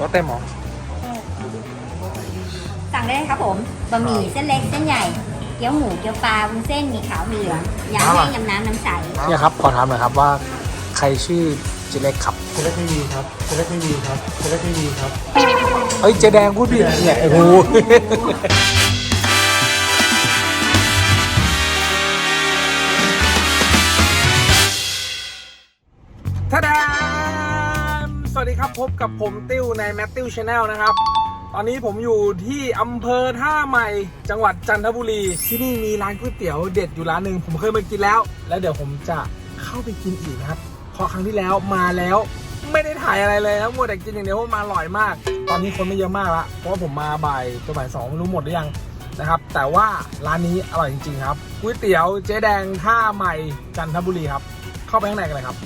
รสเต็มเหรอสั่งได้เลยครับผมบะหมี่เส้นเล็กเส้นใหญ่ เกี๊ยวหมูเกี๊ยวปลาวุ้นเส้นหมีขาวหมีเหลืองยำแห้งยำน้ำน้ำใสเนี่ยครับขอถามหน่อยครับว่าใครชื่อเจเล็กครับเจเล็กไม่มีครับเจเล็กไม่มีครับเจเล็กไม่มีครับเอ้ยเจแดงพูดผิดเนี่ยไอ้หู พบกับผมติ้วในแมตติวชาแนลนะครับ ตอนนี้ผมอยู่ที่อำเภอท่าใหม่ จังหวัดจันทบุรี ที่นี่มีร้านก๋วยเตี๋ยวเด็ดอยู่ร้านหนึ่งผมเคยมากินแล้ว แล้วเดี๋ยวผมจะเข้าไปกินอีกนะครับเพราะครั้งที่แล้วมาแล้ว ไม่ได้ถ่ายอะไรเลยนะมัวแต่กินอย่างเดียวเพราะมันอร่อยมาก ตอนนี้คนไม่เยอะมากละเพราะว่าผมมาบ่ายตัวบ่ายสองไม่รู้หมดหรือยังนะครับ แต่ว่าร้านนี้อร่อยจริงๆครับก๋วยเตี๋ยวเจ๊แดงท่าใหม่จันทบุรีครับ เข้าไปข้างในกันเลยครับ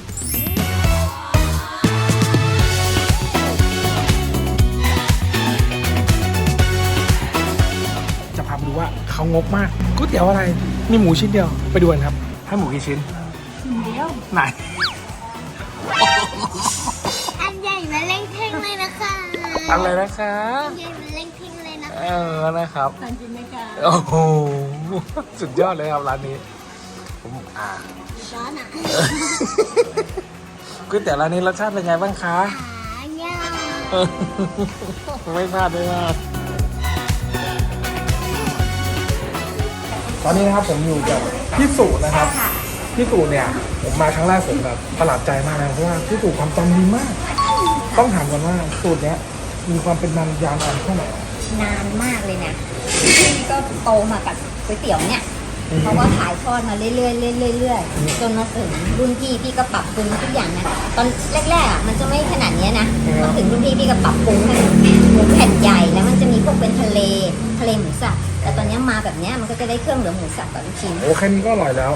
เขางกมากก๋วยเตี๋ยวอะไรมีหมูชิ้นเดียวไปดูกันครับ ให้หมูกี่ชิ้นเดียวไหนอันใหญ่มาเล่งเท่งเลยนะคะอะไรนะคะอันใหญ่มาเล่งเท่งเลยนะเออนะครับสั่งจริงไหมคะโอ้โหสุดยอดเลยครับร้านนี้ผมอ่าร้อนอะก๋วยเตี๋ยวร้านนี้รสชาติเป็นไงบ้างคะขาเงี้ยเออไม่พลาดด้วยนะ ตอนนี้นะครับผมอยู่กับพี่สุนะครับ พี่สุเนี่ยผมมาครั้งแรกผมแบบประหลาดใจมากนะเพราะว่าพี่สุความจำดีมาก ต้องถามก่อนว่าสูตรเนี้ยมีความเป็นนานยาวนานแค่ไหน นานมากเลยนะพี่ก็โตมากับก๋วยเตี๋ยวเนี่ยเพราะว่าขายทอดมาเรื่อยๆเรื่อยๆเรื่อยๆจนมาถึงรุ่นพี่พี่ก็ปรับปรุงทุกอย่างนะตอนแรกๆอะมันจะไม่ขนาดเนี้ยนะมาถึงรุ่นพี่พี่ก็ปรับปรุงให้หมูแผ่นใหญ่แล้วมันจะมีพวกเป็น เนี้ยมาแบบเนี้ยมันก็จะได้เครื่องเหลืองหมูสับกับลูกชิ้น โอ้แค่นี้ก็อร่อยแล้ว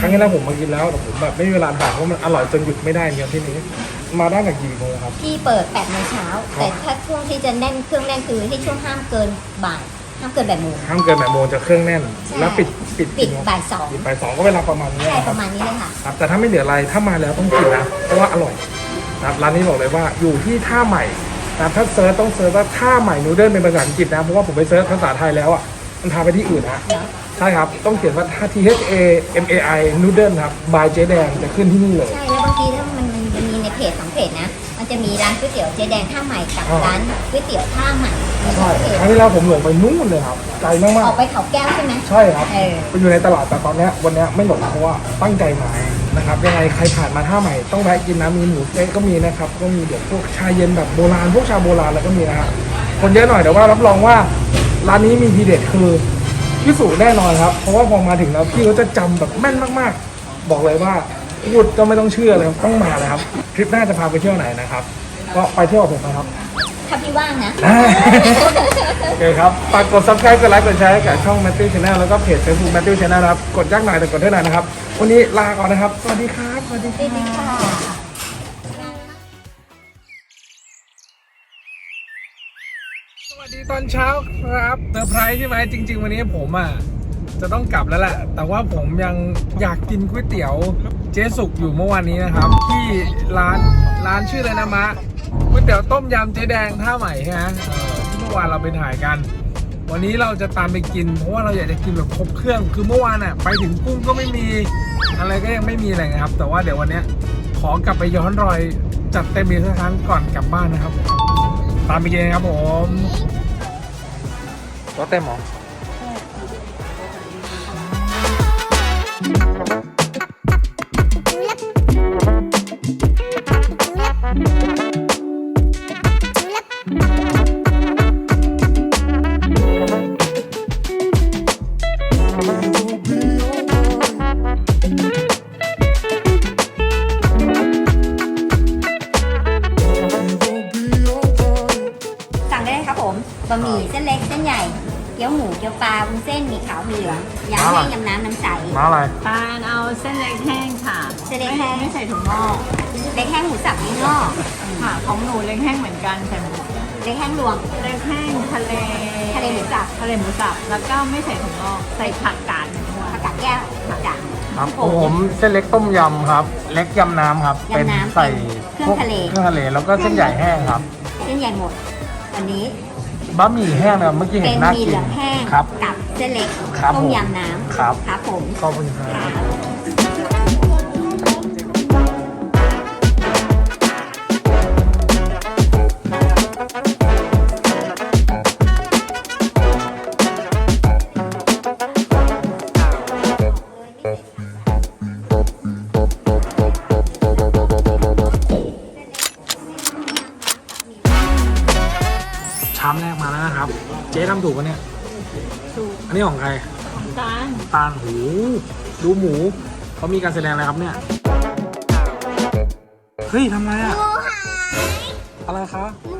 ครั้งที่แล้วผมมากินแล้วแต่ผมแบบไม่มีเวลาถ่ายเพราะมันอร่อยจนหยุดไม่ได้เนี่ยที่นี้ มาได้กับกี่โมงครับที่เปิด8โมงเช้า แต่ถ้าช่วงที่จะแน่นเครื่องแน่นคือที่ช่วงห้ามเกินบ่ายห้ามเกินบ่ายโมง ห้ามเกินแปดโมงจะเครื่องแน่น ใช่แล้วปิดปิดปิดกี่โมงบ่ายสอง ปิดไปสองก็เวลาประมาณนี้ใช่นะคปรับระมาณนี้เลยค่ะ ครับแต่ถ้าไม่เหลืออะไรถ้ามาแล้วต้องกินนะเพราะว่าอร่อยนะครับร้านนี้บอกเลยว่าอยู่ที่ท่าใหม่นะครับถ้าเซิร์ชต้องเซิร์ชว่าท่าใหม่นูเดิลเป็นภาษาอังกฤษนะเพราะว่าผมไปเซิร์ชภาษาไทยแล้วอะ มันพาไปที่อื่นนะเนอะใช่ครับ ต้องเขียนว่า T H A M A I นูเดิลครับ บายเจ๊แดงจะขึ้นที่นี่เลย ใช่ แล้วบางทีถ้ามันมันจะมีในเพจสองเพจนะ มันจะมีร้านก๋วยเตี๋ยวเจ๊แดงท่าใหม่กับอ๋อร้านก๋วยเตี๋ยวท่าใหม่มีสอใช่งเพจครั้งที่แล้วผมหลงไปนู่นเลยครับ ไกลมากอๆอกไปเขาแก้วใช่ไหมใช่ครับเออ ไปอยู่ในตลาดแต่ตอนเนี้ยวันเนี้ยไม่หลงเพราะว่าตั้งใจมานะครับ ยังไงใครผ่านมาท่าใหม่ต้องแวะกินนะมีหมูสเต๊ะก็มีนะครับ ก็มีเดี๋ยวพวกชาเย็นแบบโบราณ พวกชาโบราณแล้วก็มีนะครับคนเยอะหน่อยแต่ว่ารับรองว่า ร้านนี้มีทีเด็ดคือพี่สุแน่นอนครับ เพราะว่าพอมาถึงแล้วพี่เขาจะจำแบบแม่นมากๆ บอกเลยว่าพูดก็ไม่ต้องเชื่อเลยครับต้องมาเลยครับทริปหน้าจะพาไปเที่ยวไหนนะครับ ก็ไปเที่ยวกับผมนะครับ ถ้าพี่ว่างนะ โอเคครับฝากกด subscribe กดไลค์กดแชร์ให้กับช่อง Matthew Channel แล้วก็เพจ Facebook Matthew Channel นะครับ กดยากหน่อยแต่กดได้หน่อยนะครับ วันนี้ลาก่อนนะครับ สวัสดีครับ สวัสดีสวัสดีค่ะ ตอนเช้าครับเซอร์ไพรส์ใช่ไหมจริง ๆ วันนี้ผมอะจะต้องกลับแล้วแหละ แต่ว่าผมยังอยากกินก๋วยเตี๋ยวเจ๊สุกอยู่เมื่อวานนี้นะครับ ที่ร้านร้านชื่ออะไรนะมะก๋วยเตี๋ยวต้มยำเจ๊แดงท่าใหม่ใช่ไหมเออที่เมื่อวานเราไปถ่ายกัน วันนี้เราจะตามไปกิน เพราะว่าเราอยากจะกินแบบครบเครื่องคือเมื่อวานอะไปถึงกุ้งก็ไม่มีอะไรก็ยังไม่มีอะไรนะครับ แต่ว่าเดี๋ยววันนี้ขอกลับไปย้อนรอยจัดเต็มอีกสักครั้งก่อนกลับบ้านนะครับ ตามไปกินครับผม รถเต็ เหลืองยำแห้งยำน้ำน้ำใสมาอะไร ปานเอาเส้นเล็กแห้งค่ะเส้นเล็กแห้ง ไม่ใส่ถุงงอกเล็กแห้งหมูสับนี่งอกค่ะ ของหนูเล็กแห้งเหมือนกันใส่หมูเล็กแห้งรวม เล็กแห้งทะเลทะเลหมูสับทะเลหมูสับแล้วก็ไม่ใส่ถุงงอกใส่ผักกาดหนึ่งด้วยผักกาดแก้วจ้ะครับผมเส้นเล็กต้มยำครับ เล็กยำน้ำครับยำน้ำเป็นใส่เครื่องทะเลเครื่องทะเลแล้วก็เส้นใหญ่แห้งครับ เส้นส้นใหญ่หมดอันนี้ บะหมี่แห้งนะเมื่อกี้เป็เห็นนน่าหมีกิเหนลืองแห้งครับ กับเส้นเล็กครับต้มผมยำน้ำครับ ครับผมขอบคุณครับค่ะช อันนี้ของใครจานตาลหู ดูหมู เขามีการแสดงอะไรครับเนี่ย เฮ้ยทำไรอะหมูหายอะไรคะหมู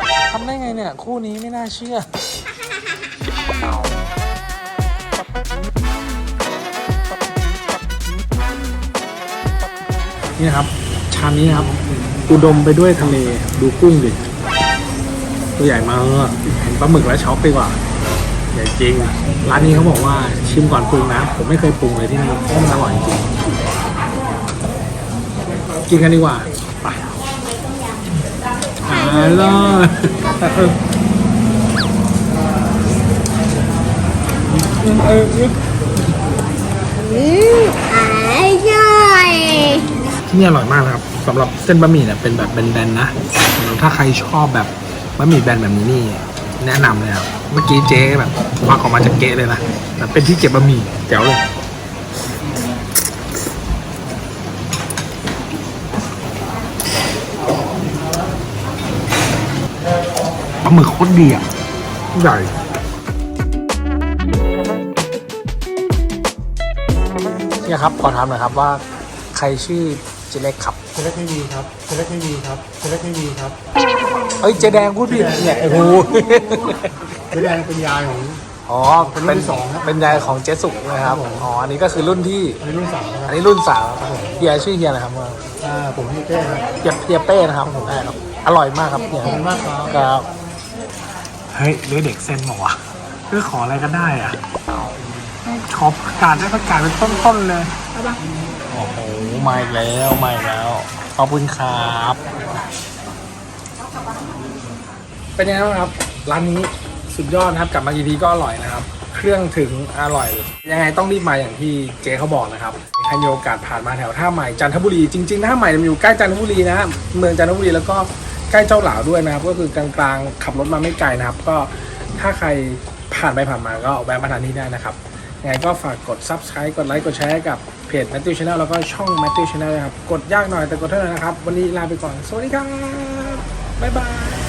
หายทำได้ไงเนี่ย คู่นี้ไม่น่าเชื่อ นี่นะครับ ชามนี้นะครับ อุดมไปด้วยทะเล ดูกุ้งดิ ตัวใหญ่มากเห็นปลาหมึกแล้วช็อกไปกว่า ใหญ่จริง ร้านนี้เขาบอกว่าชิมก่อนปรุงนะ ผมไม่เคยปรุงเลยที่นี่เพราะมันอร่อยจริง กินกันดีกว่าไปอร่อยเอออืมอร่อยที่นี่อร่อยมากนะครับสำหรับเส้นบะหมี่เนี่ยเป็นแบบแบนๆนะ ถ้าใครชอบแบบบะหมี่แบนแบบนี้นี่ แนะนำเลยครับเมื่อกี้เจ๊แบบควักออกมาจากเก๊ะเลยนะแบบเป็นที่เก็บบะหมี่แจ๋วเลยปลาหมึกโคตรดีอะใหญ่เนี่ยครับ ขอถามหน่อยครับว่าใครชื่อเจเล็กครับเจเล็กไม่มีครับเจเล็กไม่มีครับเจเล็กไม่มีครับ เอ้ยเจแดงพูดผิดเนี่ยโอ้โหเจ๊แดงเป็นยายของ อ๋อเป็นรุ่นที่สองครับเป็นยายของเจสุกนะครับครับผม อ๋ออันนี้ก็คือรุ่นที่ อันนี้รุ่นสามนะคอัรับนนี้รุ่นสามเฮียชื่อเฮียอะไรครับว่าอ่าผมพี่เต้ครับ เฮียเฮียเป้นะครับผมอ่าอร่อยมากครับเนี่ยขอบคุณมากครับ ครับเฮ้ยเรือเด็กเส้นบอกว่าวะคือขออะไรก็ได้อะขอประกาศได้ประกาศเป็นต้นๆเลยโอ้โหมาอีกแล้วมาอีกแล้วขอบคุณครับ เป็นยังไงบ้างครับ ร้านนี้สุดยอดนะครับกลับมากี่ทีก็อร่อยนะครับ เครื่องถึงอร่อย ยังไงต้องรีบมาอย่างที่เจ๊เขาบอกนะครับใครมีโอกาสผ่านมาแถวท่าใหม่จันทบุรีจริงๆท่าใหม่มันอยู่ใกล้จันทบุรีนะเมืองจันทบุรีแล้วก็ใกล้เจ้าหลาวด้วยนะครับ ก็คือกลางๆขับรถมาไม่ไกลนะครับ ก็ถ้าใครผ่านไปผ่านมาก็แวะมาทานที่ได้นะครับยังไงก็ฝากกด subscribe กดไลค์กดแชร์ให้กับเพจ Matthew Channel แล้วก็ช่อง Matthew Channel นะครับ กดยากหน่อยแต่กดเท่านั้นนะครับ วันนี้ลาไปก่อน สวัสดีครับ บ๊ายบาย